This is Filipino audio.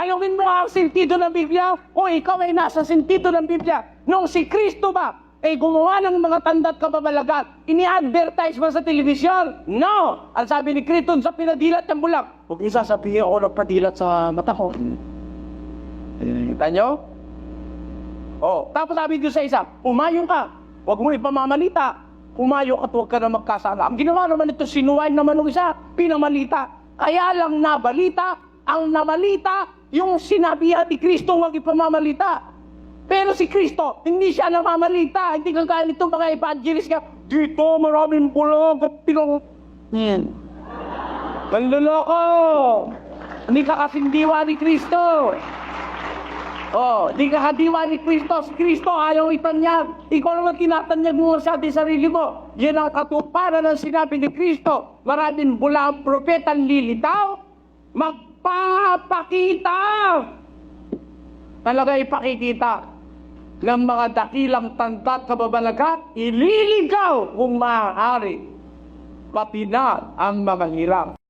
Tanungin mo ang sentido ng Biblia o ikaw ay nasa sentido ng Biblia. Nung si Kristo ba ay gumawa ng mga tanda at kababalagan, ini-advertise ba sa telebisyon? No! Ang sabi ni Kristo sa pinadilat ng bulak, huwag niyo sasabihin ako nagpadilat sa mata ko. Kita nyo? Oh, tapos sabi Diyos sa isa, umayo ka. Huwag mo ipamamalita. Umayo ka at huwag ka na magkasala. Ang ginawa naman ito, sinuwain naman ng isa, pinamalita. Kaya lang nabalita, ang namalita, yung sinabihan ni Kristo huwag ipamamalita. Pero si Kristo, hindi siya namamalita. Hindi kagaya nito mga evangelist ka, dito maraming bulog at pinang... Yan. Manluloko! Hindi ka kasindiwa ni Kristo. Oh, di ka kadiwa ni Kristo. Si Kristo ayaw itanyag. Ikaw naman tinatanyag mo sa ating sarili mo. Yan ang katuparan ng sinabi ni Kristo. Maraming bula ang propetang lilitaw. Magpapakita. Talaga ipakikita ng mga dakilang tanda at kababalagat, ililigaw kung maaari. Pati na ang mga hirang.